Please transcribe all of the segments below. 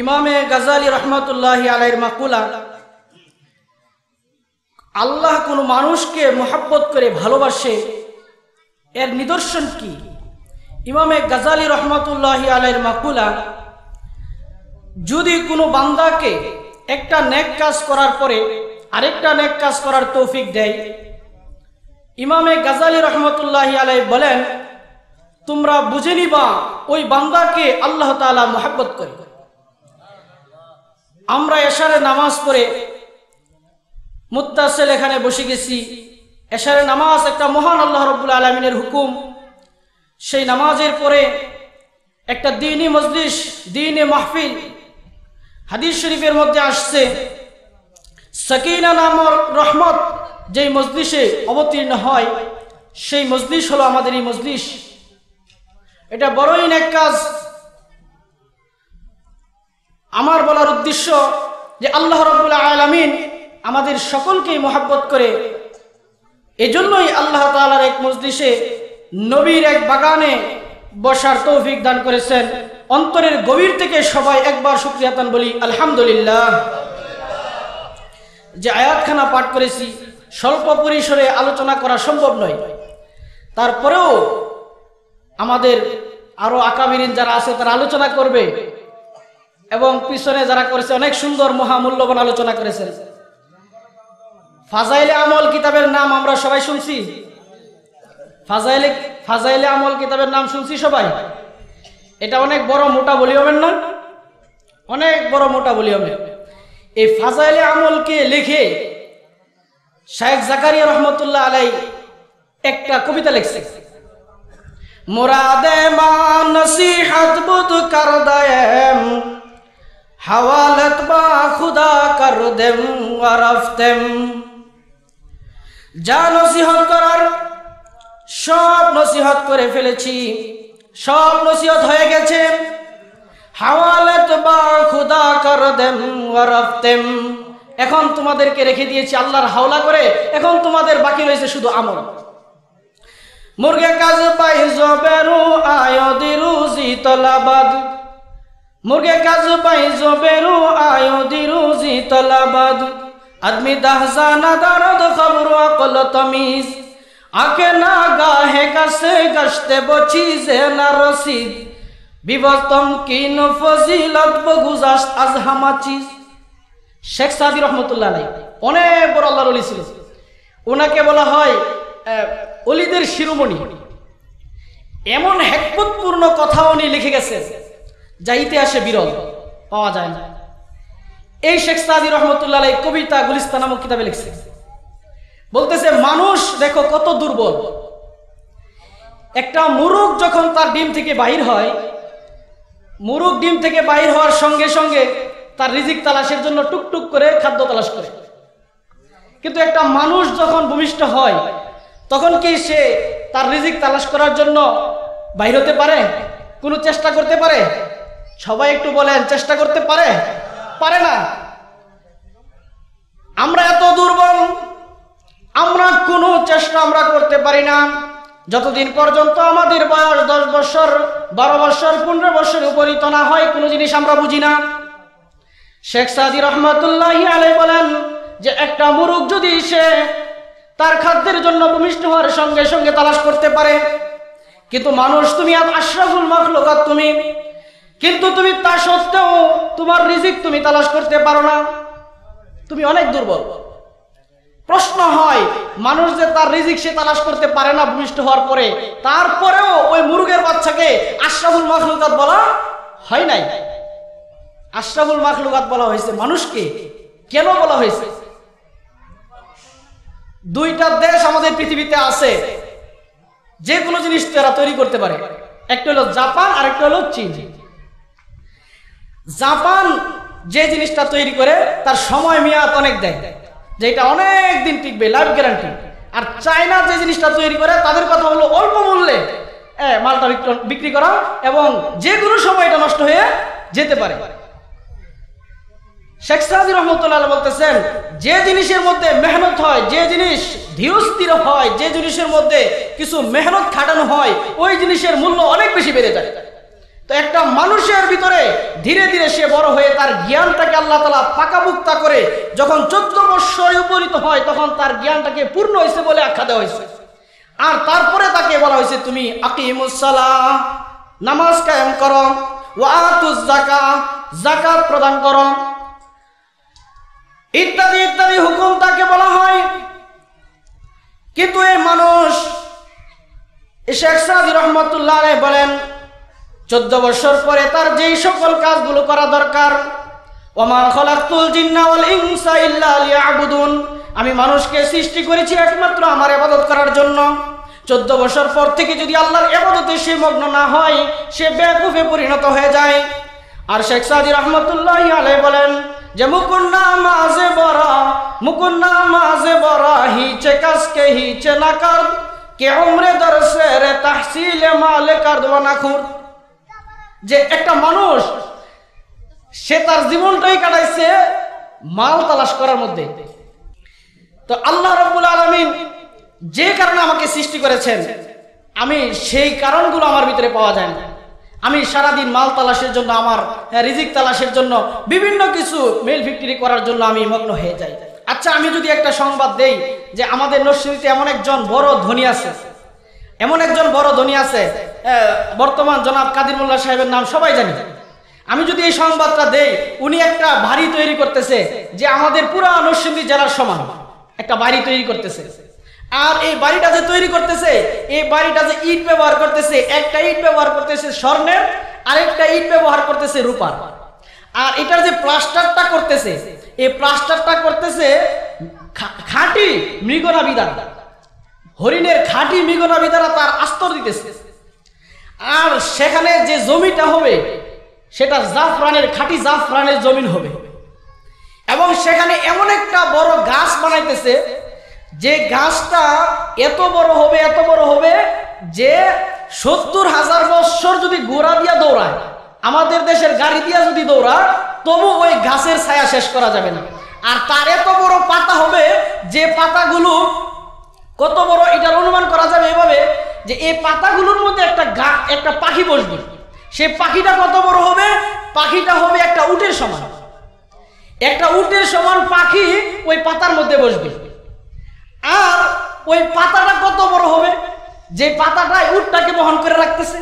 ইমামে গাজালি রহমতুল্লাহ আলাইর মাকুলা, আল্লাহ কোনো মানুষকে মোহাব্বত করে ভালোবাসে, এর নিদর্শন কি? ইমামে গাজালি রহমতুল্লাহ আলাইর মাকুলা, যদি কোনো বান্দাকে একটা নেক কাজ করার পরে আরেকটা নেক কাজ করার তৌফিক দেয়, ইমামে গাজালি রহমতুল্লাহ আলাই বলেন, তোমরা বুঝে নিবা, ওই বান্দাকে আল্লাহ তালা মোহাব্বত করে। আমরা এশারে নামাজ পড়ে মুত্তাসেল এখানে বসে গেছি। এশারে নামাজ একটা মহান আল্লাহ রব্বুল আলমিনের হুকুম। সেই নামাজের পরে একটা দিনই মজলিস, দিনে মাহফিল হাদিস শরীফের মধ্যে আসছে। সকিনা নামর রহমত যেই মজলিসে অবতীর্ণ হয়, সেই মজলিস হলো আমাদের এই মজলিস। এটা বড়ই এক কাজ। আমার বলার উদ্দেশ্য যে আল্লাহ রবুল্লা আলমিন আমাদের সকলকেই মোহাব্বত করে এজন্যই আল্লাহ তালার এক মজলিসে নবীর এক বাগানে বসার তৌফিক দান করেছেন। অন্তরের গভীর থেকে সবাই একবার সুক্রিয়াতান বলি, আলহামদুলিল্লাহ। যে আয়াতখানা পাঠ করেছি, স্বল্প পরিসরে আলোচনা করা সম্ভব নয়। তারপরেও আমাদের আরও আকাবিরিন যারা আছে, তারা আলোচনা করবে। এবং পিছনে যারা করেছে, অনেক সুন্দর, মহামূল্যবান আলোচনা করেছেন ফাজাইলে আমল কিতাবের নাম আমরা সবাই শুনছি। ফাজাইলে ফাজাইলে আমল কিতাবের নাম শুনছি সবাই? এটা অনেক বড় মোটা বলি হবেন না? অনেক বড় মোটা বলি হবে এই ফাজাইলে আমলকে লিখে শাহেখ জাকারিয়া রহমতুল্লাহ আলাই একটা কবিতা লিখছে। মুরাদে মা নসিহত বুদ কর দয়েম হাওয়ালত বা খুদা কর দেম ওয়ারফতেম যা নসিহত করার, সব নসিহত করে ফেলেছি। সব নসিহত হয়ে গেছে। হাওয়ালত বা খুদা কর দেম ওয়ারফতেম এখন তোমাদেরকে রেখে দিয়েছি আল্লাহর হাওলা করে। এখন তোমাদের বাকি রয়েছে শুধু আমল। মুরগে কাজ পাই জবেরু আয়দি রুজি তলাবাদ মুরগে কাজ পাই জবেরু আয়দি জি তলাবাদ আদমি দাহজানা দরদ, খবর আকল তমিজ। আকে না গাহে কাছে গশতে বচি যে না রসিদ। বিবর্তম কিন ফজিলত বগুজাস আজ হামাচিস শেখ সাদি রহমতুল্লাহ আলাই অনেক বড় আল্লাহর অলি ছিল। ওনাকে বলা হয় অলিদের শিরোমণি। এমন হেকমতপূর্ণ কথা উনি লিখে গেছে যা ইতিহাসে বিরল, পাওয়া যায় না। এই শেখ সাদি রহমতুল্লাহ আলাই কবিতা গুলিস্তান নামক কিতাবে লিখছে। বলতেছে, মানুষ, দেখো, কত দুর্বল। একটা মুরুগ যখন তার ডিম থেকে বাহির হয় মুরুগ ডিম থেকে বাহির হওয়ার সঙ্গে সঙ্গে তার রিজিক তালাশের জন্য টুকটুক করে খাদ্য তালাশ করে। কিন্তু একটা মানুষ যখন ভূমিষ্ঠ হয়, তখন কি সে তার রিজিক তালাশ করার জন্য বাহির হতে পারে? কোনো চেষ্টা করতে পারে? সবাই একটু বলেন, চেষ্টা করতে পারে? পারে না। আমরা এত দুর্বল, আমরা কোনো চেষ্টা আমরা করতে পারি না। যতদিন পর্যন্ত আমাদের বয়স দশ বছর, বারো বছর, পনেরো বছর উপনীত না হয়, কোনো জিনিস আমরা বুঝি না। শেখ সাদি রহমতুল্লাহ আলাই বলেন যে, একটা মুরুখ যদি সে তার খাদ্যের জন্য ভূমিষ্ঠ হওয়ার সঙ্গে সঙ্গে তালাশ করতে পারে, কিন্তু মানুষ তুমি আশরাফুল মখলুকাত তুমি কিন্তু তুমি তা সত্ত্বেও তোমার রিজিক তুমি তালাশ করতে পারো না। তুমি অনেক দুর্বল। প্রশ্ন হয়, মানুষ যে তার রিজিক সে তালাশ করতে পারে না ভূমিষ্ঠ হওয়ার পরে, তারপরেও ওই মুরগের বাচ্চাকে আশরাফুল মখলুকাত বলা হয় নাই? আশরাফুল মাখলুকাত বলা হয়েছে মানুষকে। কেন বলা হয়েছে? দুইটা দেশ আমাদের পৃথিবীতে আছে। যে কোনো জিনিস তারা তৈরি করতে পারে। একটা হলো জাপান আর একটা হলো চীন। জাপান যে জিনিসটা তৈরি করে, তার সময় মেয়াদ অনেক দেয় যেটা অনেক দিন টিকবে লাইফ গ্যারান্টি আর চায়না যে জিনিসটা তৈরি করে, তাদের কথা হলো অল্প মূল্যে মালটা বিক্রি করা এবং যে কোনো সময় এটা নষ্ট হয়ে যেতে পারে। শেখ সাদি রহমতুল্লাহ বলতেছেন, যে জিনিসের মধ্যে মেহনত হয়, যে জিনিস ধীরস্থির হয়, যে জিনিসের মধ্যে কিছু মেহনত খাটানো হয়, ওই জিনিসের মূল্য অনেক বেশি বেড়ে যায়। তো একটা মানুষের ভিতরে ধীরে ধীরে সে বড় হয়ে তার জ্ঞানটাকে আল্লাহ তালা পাকাবুক্তা করে, যখন চোদ্দ বৎসরে উপনীত হয়, তখন তার জ্ঞানটাকে পূর্ণ হয়েছে বলে আখ্যা দেওয়া হয়েছে। আর তারপরে তাকে বলা হয়েছে, তুমি আকিমুসালা নামাজ কায়েম করো জাকা জাকাত প্রদান করো। ইত্যাদি ইত্যাদি হুকুম তাকে বলা হয়। কিন্তু এই মানুষ শেখ সাদি রহমতুল্লাহ বলেন চোদ্দ বছর পরে তার যেই সকল কাজগুলো করা দরকার। ওমা খলাকুল জিন্না ওয়াল ইনসা ইল্লা আমি মানুষকে সৃষ্টি করেছি একমাত্র আমার ইবাদত করার জন্য। চোদ্দ বছর পর থেকে যদি আল্লাহর ইবাদতে সে মগ্ন না হয়, সে বেকুফে পরিণত হয়ে যায়। আর শেখ সাদি রহমতুল্লাহ আলাই বলেন যে, মুকুন্না মাঝে বরা মুকুন্না মাঝে বরা হিচে কাসকে হিচে নাকার। কে উমরে দরসে রে তাহসিলে মালে কার্দ নাখুর যে একটা মানুষ, সে তার জীবনটাই কাটাইছে মাল তালাশ করার মধ্যে। তো আল্লাহ রব্বুল আলমিন যে কারণে আমাকে সৃষ্টি করেছেন, আমি সেই কারণগুলো আমার ভিতরে পাওয়া যায় না। আমি সারাদিন মাল তালাশের জন্য, আমার রিজিক তালাশের জন্য, বিভিন্ন কিছু মেল ফিক্টরি করার জন্য আমি মগ্ন হয়ে যাই। আচ্ছা আমি যদি একটা সংবাদ দেই যে আমাদের নর্সিতে এমন একজন বড় ধনী আছে, এমন একজন বড় ধনী আছে বর্তমান জনাব কাদির মোল্লা সাহেবের নাম সবাই জানি। আমি যদি এই সংবাদটা দেই, উনি একটা বাড়ি তৈরি করতেছে যে আমাদের পুরা নরসিংদী জেলার সমান। একটা বাড়ি তৈরি করতেছে। আর এই বাড়িটা যে তৈরি করতেছে, এই বাড়িটা যে ইট ব্যবহার করতেছে, একটা ইট ব্যবহার করতেছে স্বর্ণের, আরেকটা ইট ব্যবহার করতেছে রূপার। আর এটার যে প্লাস্টারটা করতেছে, এই প্লাস্টারটা করতেছে খাঁটি মৃগনা বিদার হরিণের খাঁটি মৃগনাবি দ্বারা তার আস্তর দিতেছে। আর সেখানে যে জমিটা হবে, সেটা জাফরানের, খাঁটি জাফরানের জমিন হবে। এবং সেখানে এমন একটা বড় গাছ বানাইতেছে, যে গাছটা এত বড় হবে, এত বড় হবে যে সত্তর হাজার বৎসর যদি গোড়া দিয়া দৌড়ায়, আমাদের দেশের গাড়ি দিয়া যদি দৌড়ায়, তবু ওই গাছের ছায়া শেষ করা যাবে না। আর তার এত বড় পাতা হবে, যে পাতাগুলো কত বড়, এটার অনুমান যে এই পাতাগুলোর মধ্যে একটা গা, একটা পাখি বসবে। সেই পাখিটা কত বড় হবে? পাখিটা হবে একটা উটের সমান। একটা উটের সমান পাখি ওই পাতার মধ্যে বসবে। আর ওই পাতাটা কত বড় হবে? যে পাতাটাই উটটাকে বহন করে রাখতেছে।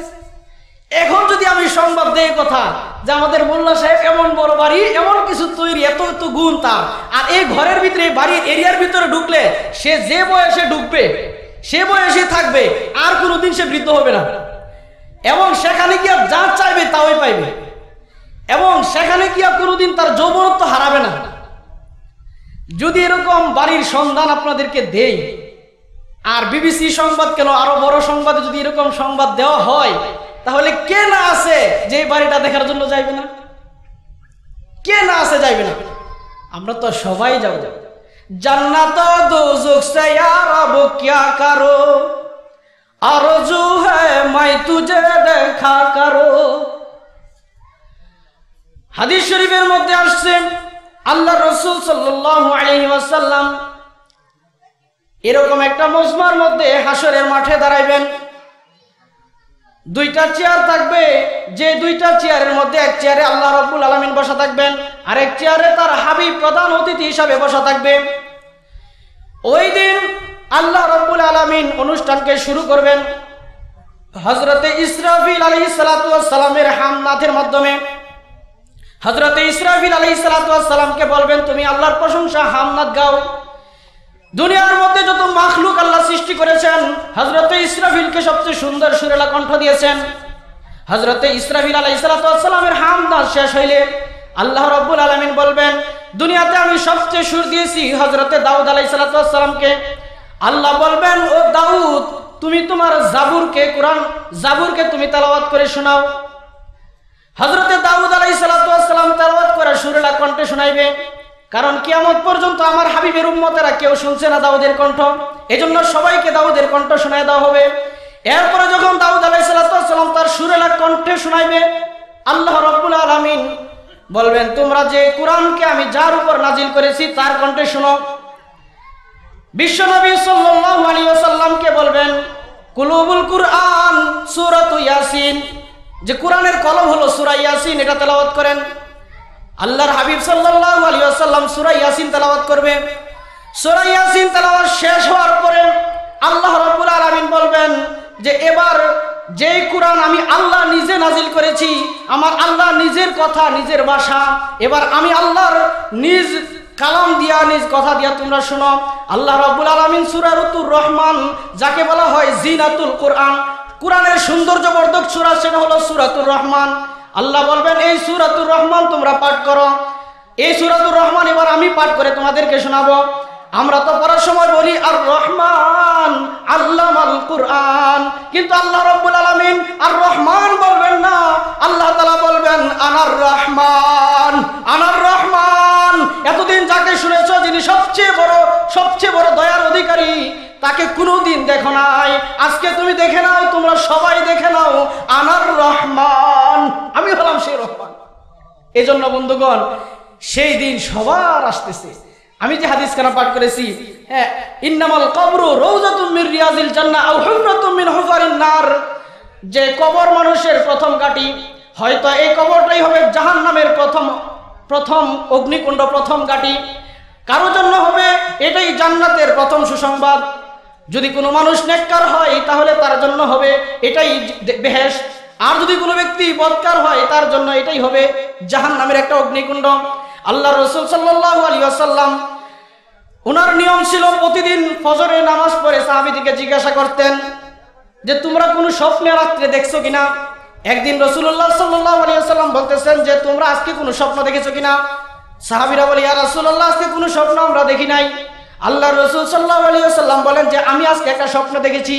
এখন যদি আমি সংবাদ দেই কথা, যে আমাদের মোল্লা সাহেব এমন বড় বাড়ি, এমন কিছু তৈরি, এত এত গুণ তার। আর এই ঘরের ভিতরে বাড়ির এরিয়ার ভিতরে ঢুকলে সে যে বয়সে ঢুকবে সে বয়সে থাকবে, আর কোনোদিন সে বৃদ্ধ হবে না। এবং সেখানে গিয়া যা চাইবে তাই পাইবে। এবং সেখানে গিয়া কোনোদিন তার যৌবনত্ব হারাবে না। যদি এরকম বাড়ির সন্ধান আপনাদেরকে দেই, আর বিবিসি সংবাদ কেন আরও বড় সংবাদে যদি এরকম সংবাদ দেওয়া হয়, তাহলে কে না আছে যে বাড়িটা দেখার জন্য যাইবে না? কে না আছে যাইবে না? আমরা তো সবাই যাব। জান্নাত দোজক সে কিয়া কারও? আরজু হ্যায় মাই তুজে দেখা কারও? হাদিস শরীফের মধ্যে আসছে, আল্লাহ রসুল সাল্লাসাল্লাম এরকম একটা মজমার মধ্যে হাসরের মাঠে দাঁড়াইবেন। দুইটা চেয়ার থাকবে, যে দুইটা চেয়ারের মধ্যে এক চেয়ারে আল্লাহ রব্বুল আলমিন বসা থাকবেন, আর এক চেয়ারে তার হাবিব প্রধান অতিথি হিসাবে বসা থাকবে। ওই দিন আল্লাহ রব্বুল আলমিন অনুষ্ঠানকে শুরু করবেন হজরতে ইসরাফিল আলী সালামের হামনাথের মাধ্যমে। হজরতে ইসরাফিল আলী সালামকে বলবেন, তুমি আল্লাহর প্রশংসা হামনাথ গাও। দুনিয়ার মধ্যে যত মাখলুক আল্লাহ সৃষ্টি করেছেন হজরতে ইসরাফিলকে সবচেয়ে সুন্দর সুরেলা কণ্ঠ দিয়েছেন। হজরতে ইসরাফিল আলাই সালাতামের হামদাস শেষ হইলে আল্লাহ রব্বুল আলমিন বলবেন, দুনিয়াতে আমি সবচেয়ে সুর দিয়েছি হজরতে দাউদ আলাই সালাতামকে আল্লাহ বলবেন, ও দাউদ, তুমি তোমার জাবুরকে, কোরআন জাবুরকে তুমি তালাবাত করে শোনাও। হজরতে দাউদ আলাই সালাতাম তালাবাত করে সুরেলা কণ্ঠে শোনাইবে। কারণ কিয়ামত পর্যন্ত আমার হাবিবের উম্মতেরা কেউ শুনছে না দাউদের কণ্ঠ। এজন্য সবাইকে দাউদের কণ্ঠ শোনায় দেওয়া হবে। এরপরে যখন দাউদ আলাই সাল্লাম তার সুরেলা কণ্ঠে শোনাইবে, আল্লাহ রব্বুল আলমিন বলবেন, তোমরা যে কোরআনকে আমি যার উপর নাজিল করেছি তার কণ্ঠে শোনো। বিশ্বনবী সাল্লাল্লাহু আলাইহি ওয়াসাল্লামকে বলবেন, কুলুবুল কুরআন সূরাতু ইয়াসিন। যে কোরআনের কলম হলো সুরা ইয়াসিন, এটা তেলাওয়াত করেন। আল্লাহর হাবিব সাল্লাল্লাহু আলাইহি ওয়াসাল্লাম সূরা ইয়াসিন তেলাওয়াত করবে। সূরা ইয়াসিন তেলাওয়াত শেষ হওয়ার পরে আল্লাহ রাব্বুল আলামিন বলবেন যে, এবার যেই কোরআন আমি আল্লাহ নিজে নাজিল করেছি, আমার আল্লাহ নিজের কথা, নিজের ভাষা, এবার আমি আল্লাহর নিজ কালাম দিয়া, নিজ কথা দিয়া তোমরা শোনো। আল্লাহ রাব্বুল আলামিন সূরা রুতুর রহমান যাকে বলা হয় জিনাতুল কোরআন, কোরআনের সৌন্দর্যবর্ধক সূরা সেটা হলো সূরাতুর রহমান। আল্লাহ বলবেন, এই সূরাতুর রহমান তোমরা পাঠ করো। এই সূরাতুর রহমান এবার আমি পাঠ করে তোমাদেরকে শোনাবো। আমরা তো পড়ার সময় বলি আর রহমান আল্লাহ আল কুরআন। কিন্তু আল্লাহ রব্বুল আলামিন আর রহমান বলবেন না। আল্লাহ তাআলা বলবেন আনার রহমান আনার রহমান এতদিন যাকে শুনেছো, যিনি সবচেয়ে বড় সবচেয়ে বড় দয়ার অধিকারী তাকে কোনোদিন দেখো নাই। আজকে তুমি দেখে নাও, তোমরা সবাই দেখে নাও, আনার রহমান। আমি হলাম সেই রহমান। এই জন্য বন্ধুগণ, সেই দিন সবার আসতেছে। আমি যে হাদিস খানা পাঠ করেছি হ্যাঁ ইন্নামাল কবরু রৌজাতুম মির রিয়াজিল জান্নাহ আও হুফরাতুম মিন হুফারিন নার। যে কবর মানুষের প্রথম কাটি হয়তো এই কবরটাই হবে জাহান্নামের প্রথম প্রথম অগ্নিকুণ্ড প্রথম কাটি কারও জন্য হবে, এটাই জান্নাতের প্রথম সুসংবাদ। যদি কোনো মানুষ নেককার হয়, তাহলে তার জন্য হবে এটাই বেহেশ। আর যদি কোনো ব্যক্তি বদকার হয়, তার জন্য এটাই হবে জাহান নামের একটা অগ্নিকুণ্ড। আল্লাহ রসুল সাল্লাহ আলী আসাল্লাম ওনার নিয়ম ছিল প্রতিদিন ফজরে নামাজ পড়ে সাহাবিদিকে জিজ্ঞাসা করতেন যে, তোমরা কোনো স্বপ্নে রাত্রে দেখছ কিনা? একদিন রসুল্লাহ সাল্লাহ আলী আসাল্লাম বলতেছেন যে, তোমরা আজকে কোনো স্বপ্ন দেখেছ কিনা? সাহাবিরা বলি আর রসুল্লাহ আজকে কোনো স্বপ্ন আমরা দেখি নাই। আল্লাহ রসুল সাল্লাহ আলী সাল্লাম বলেন যে, আমি আজকে একটা স্বপ্ন দেখেছি।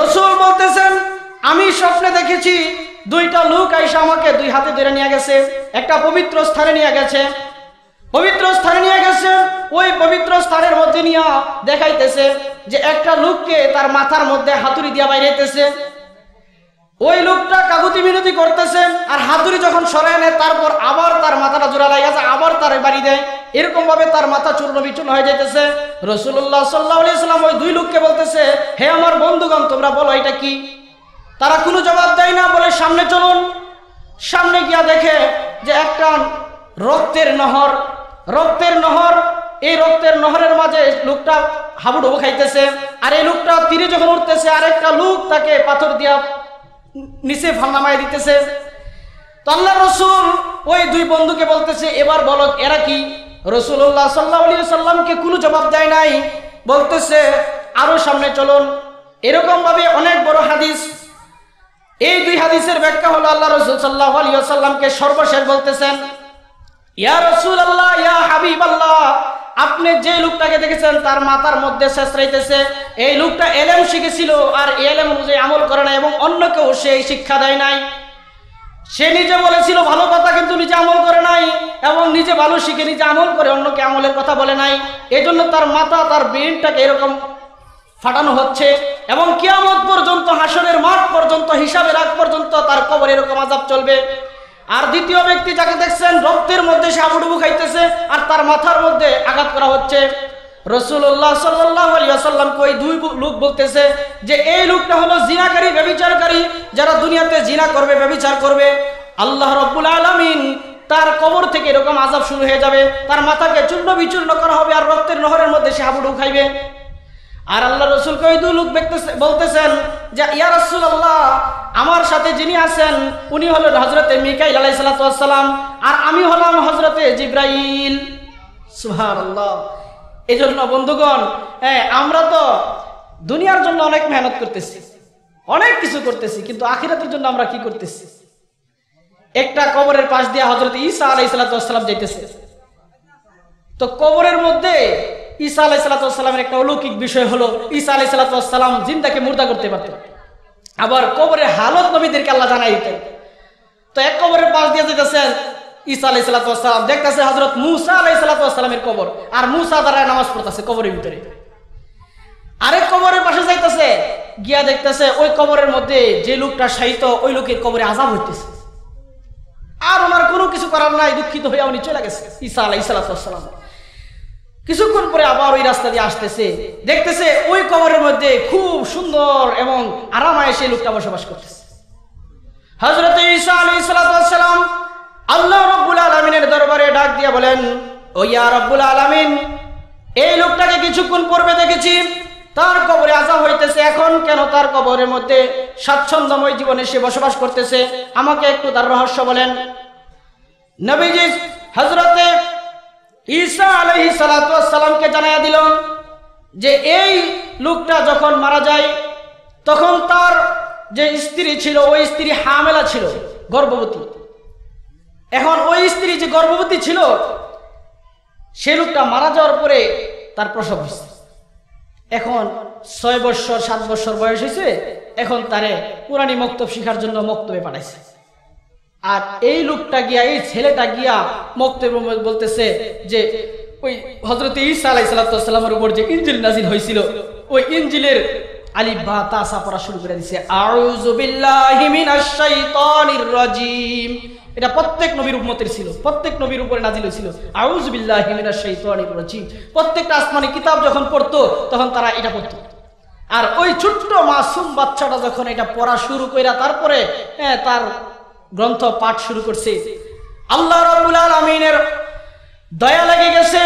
রসুল বলতেছেন, আমি স্বপ্নে দেখেছি, দুইটা লোক আইসা আমাকে দুই হাতে ধরে নিয়ে গেছে, একটা পবিত্র স্থানে নিয়ে গেছে। পবিত্র স্থানে নিয়ে গেছে, ওই পবিত্র স্থানের মধ্যে নিয়ে দেখাইতেছে যে, একটা লোককে তার মাথার মধ্যে হাতুড়ি দিয়া বাইরেতেছে ওই লোকটা কাগুতি মিনতি করতেছে আর হাতুড়ি যখন সরায় নেয়, তারপর আবার তার মাথাটা জোড়া লাগে আছে আবার তার বাড়ি দেয়। এরকম ভাবে তার মাথা চূর্ণ বিচূর্ণ হয়ে যাইতেছে। রসুল্লাহ সাল্লাহ সাল্লাম ওই দুই লোককে বলতেছে, হে আমার বন্ধুগণ, তোমরা বলো এটা কি? তারা কোনো জবাব দেয় না, বলে, সামনে চলুন। সামনে গিয়া দেখে যে একটা রক্তের নহর রক্তের নহর, এই রক্তের নহরের মাঝে লোকটা হাবুডুবু খাইতেছে। আর এই লোকটা তীরে যখন উঠতেছে, আরেকটা লোক তাকে পাথর দিয়া নিচে ফান্নামায় দিতেছে। তো আল্লাহ রসুল ওই দুই বন্ধুকে বলতেছে, এবার বলো, এরা কি? রসুল্লাহ সাল্লাহ আলী সাল্লামকে কোনো জবাব দেয় নাই। বলতেছে, আরও সামনে চলুন। এরকম ভাবে অনেক বড় হাদিস। এই দুই হাদিসের ব্যাখ্যা হলো আল্লাহ রসুল সাল্লাহ আলী সাল্লামকে সর্বশেষ বলতেছেন, ইয়া রসুল আল্লাহ ইয়া হাবিব আল্লাহ আপনি যে লোকটাকে দেখেছেন, তার মাথার মধ্যে শেষ রাইতেছে এই লোকটা এলেম শিখেছিল আর এলেম অনুযায়ী আমল করে নাই এবং অন্য কেউ সেই শিক্ষা দেয় নাই। সে নিজে বলেছিল, ভালো কথা কিন্তু নিজে আমল করে নাই এবং নিজে ভালো শিখে নিজে আমল করে অন্যকে আমলের কথা বলে নাই। এজন্য তার মাথা, তার ব্রেনটাকে এরকম ফাটানো হচ্ছে এবং কিয়ামত পর্যন্ত হাসনের মাঠ পর্যন্ত, হিসাবের আগ পর্যন্ত তার কবর এরকম আজাব চলবে। আর দ্বিতীয় ব্যক্তি যাকে দেখছেন, রক্তের মধ্যে সে আবুডুবু খাইতেছে আর তার মাথার মধ্যে আঘাত করা হচ্ছে। রসুল্লাহ সাল্লাহ আলিয়াসাল্লামকে ওই দুই লোক বলতেছে যে, এই লোকটা হলো জিনাকারী, ব্যবিচারকারী, যারা দুনিয়াতে জিনা করবে, ব্যবিচার করবে। আল্লাহ রব্বুল আলমিন তার কবর থেকে এরকম আজাব শুরু হয়ে যাবে। তার মাথাকে চূর্ণ বিচূর্ণ করা হবে আর রক্তের নহরের মধ্যে সে হাবুডু খাইবে। আর আল্লাহ রসুলকে ওই দু লোক বলতেছেন যে, ইয়া রসুল আল্লাহ আমার সাথে যিনি আছেন, উনি হলেন হজরতে মিকাইল আলাই সালাতাম আর আমি হলাম হজরতে জিব্রাইল। সুহার আল্লাহ এই জন্য বন্ধুগণ হ্যাঁ আমরা তো দুনিয়ার জন্য অনেক মেহনত করতেছি, অনেক কিছু করতেছি, কিন্তু আখিরাতের জন্য আমরা কি করতেছি? একটা কবরের পাশ দিয়ে হজরত ঈসা আলাই সালাতাম যাইতেছে। তো কবরের মধ্যে ঈসা আলাই সালাতামের একটা অলৌকিক বিষয় হলো, ঈসা আলাই সালাতাম জিন্দাকে মুর্দা করতে পারতেন। আবার কবরের হালত নবীদেরকে আল্লাহ জানাই তো এক কবরের পাশ দিয়ে যেতেছেন ঈসা দেখতেছে হজরত মুসা কবর, আর মুসা দ্বারা নামাজ পড়তেছে কবরের ভিতরে। আরেক কবরের পাশে যাইতেছে, গিয়া দেখতেছে ওই কবরের মধ্যে যে লোকটা সাহিত্য ওই লোকের কবরে আজাব হইতেছে। আর ওনার কোনো কিছু করার নাই, দুঃখিত হয়ে উনি চলে গেছে, ঈসা আলাই কিছুক্ষণ পরে আবার ওই রাস্তা দিয়ে আসতেছে। দেখতেছে ওই কবরের মধ্যে খুব সুন্দর এবং আরামায় সেই লোকটা বসবাস করতেছে। হজরত ঈসা আলাইহিস সালাম আল্লাহ রব্বুল আলমিনের দরবারে ডাক দিয়ে বলেন, ও ইয়া রব্বুল আলমিন, এই লোকটাকে কিছুক্ষণ পূর্বে দেখেছি। তার কবরে আজাব হইতেছে। এখন কেন তার কবরের মধ্যে স্বাচ্ছন্দ্যময় জীবনে সে বসবাস করতেছে? আমাকে একটু তার রহস্য বলেন। নবীজি হজরতে ঈসা আলহি সালাতামকে জানাইয়া দিল যে এই লোকটা যখন মারা যায়, তখন তার যে স্ত্রী ছিল, ওই স্ত্রী হামেলা ছিল, গর্ভবতী। এখন ওই স্ত্রী যে গর্ভবতী ছিল, সে লোকটা মারা যাওয়ার পরে তার প্রসব হয়েছে। এখন ছয় বৎসর, সাত বৎসর বয়স হয়েছে, এখন তারে পুরানি মক্তব শিখার জন্য মক্তবে পাঠাইছে। আর এই লোকটা গিয়া, এই ছেলেটা গিয়া মক্তবে বলতেছে যে, ওই হজরত ঈসা আলাই সাল্লামের উপর যে ইঞ্জিল নাজিল হয়েছিল ওই ইঞ্জিলের করে প্রত্যেক নবীর ছিল, প্রত্যেক নবীর উপরে নাজিল হয়েছিল প্রত্যেকটা কিতাব যখন পড়তো, তখন তারা এটা পড়তো। আর ওই ছোট্ট মাসুম বাচ্চাটা যখন এটা পড়া শুরু কইরা তারপরে হ্যাঁ তার গ্রন্থ পাঠ শুরু করছে। আল্লাহ রাব্বুল আলামিনের দয়া লেগে গেছে।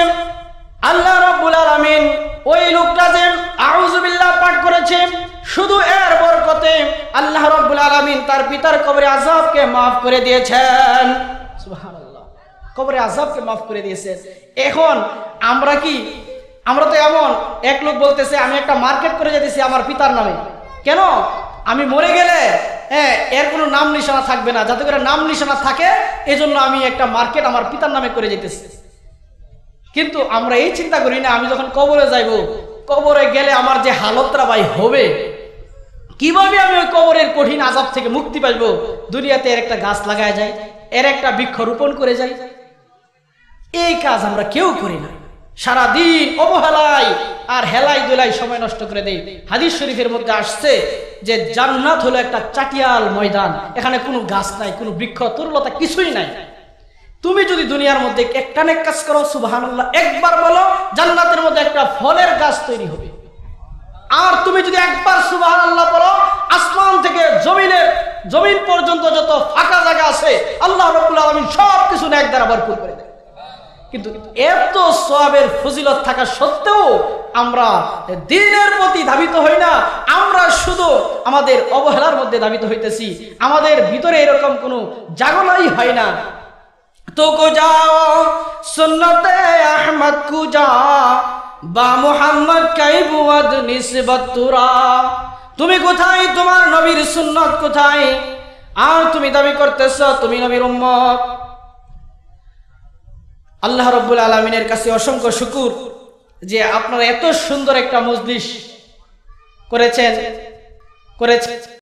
আল্লাহ রাব্বুল আলামিন ওই লোকটা যে আউযুবিল্লাহ পাঠ করেছে, শুধু এর বরকতে আল্লাহ রাব্বুল আলামিন তার পিতার কবরে আযাবকে মাফ করে দিয়েছেন। কবরে আযাবকে মাফ করে দিয়েছেন এখন আমরা কি, আমরা তো এমন এক লোক বলতেছে, আমি একটা মার্কেট করে যেতেছি আমার পিতার নামে। কেন? আমি মরে গেলে হ্যাঁ এর কোনো নাম নিশানা থাকবে না। যাতে করে নাম নিশানা থাকে, এজন্য আমি একটা মার্কেট আমার পিতার নামে করে যেতেছি। কিন্তু আমরা এই চিন্তা করি না, আমি যখন কবরে যাইব, কবরে গেলে আমার যে হালতটা ভাই হবে, কীভাবে আমি ওই কবরের কঠিন আজাব থেকে মুক্তি পাইব? দুনিয়াতে এর একটা গাছ লাগায় যায়, এর একটা বৃক্ষ রোপণ করে যায়। এই কাজ আমরা কেউ করি না। সারাদিন অবহেলায় আর হেলাই দোলাই সময় নষ্ট করে দেই। হাদিস শরীফের মধ্যে আসছে যে জান্নাত হলো একটা চাটিয়াল ময়দান, এখানে কোনো গাছ নাই, কোনো বৃক্ষ, তরুলতা কিছুই নাই। তুমি যদি দুনিয়ার মধ্যে একটা নেক কাজ করো, সুবহানাল্লাহ, একবার বলো, জান্নাতের মধ্যে একটা ফলের গাছ তৈরি হবে। আর তুমি যদি একবার সুবহানাল্লাহ বলো, আসমান থেকে জমিনের, জমিন পর্যন্ত যত ফাঁকা জায়গা আছে, আল্লাহ রাব্বুল আলামিন সব কিছু নেক দ্বারা ভরপুর করে দেয়। কিন্তু এত সবের ফজিলত থাকা সত্ত্বেও আমরা দিনের প্রতি ধাবিত হই না। আমরা শুধু আমাদের অবহেলার মধ্যে ধাবিত হইতেছি। আমাদের ভিতরে এরকম কোনো জাগলাই হয় না। তো কো যাও, সুন্নতে আহমদ কু যা, বা মুহাম্মদ কাইবুয়াদ নিসবত তুরা। তুমি কোথায়? তোমার নবীর সুন্নত কোথায়? আর তুমি দাবি করতেছ, তুমি নবীর উম্মত। আল্লাহ রব্বুল আলমিনের কাছে অসংখ্য শুকুর যে আপনারা এত সুন্দর একটা মজলিস করেছেন করেছেন।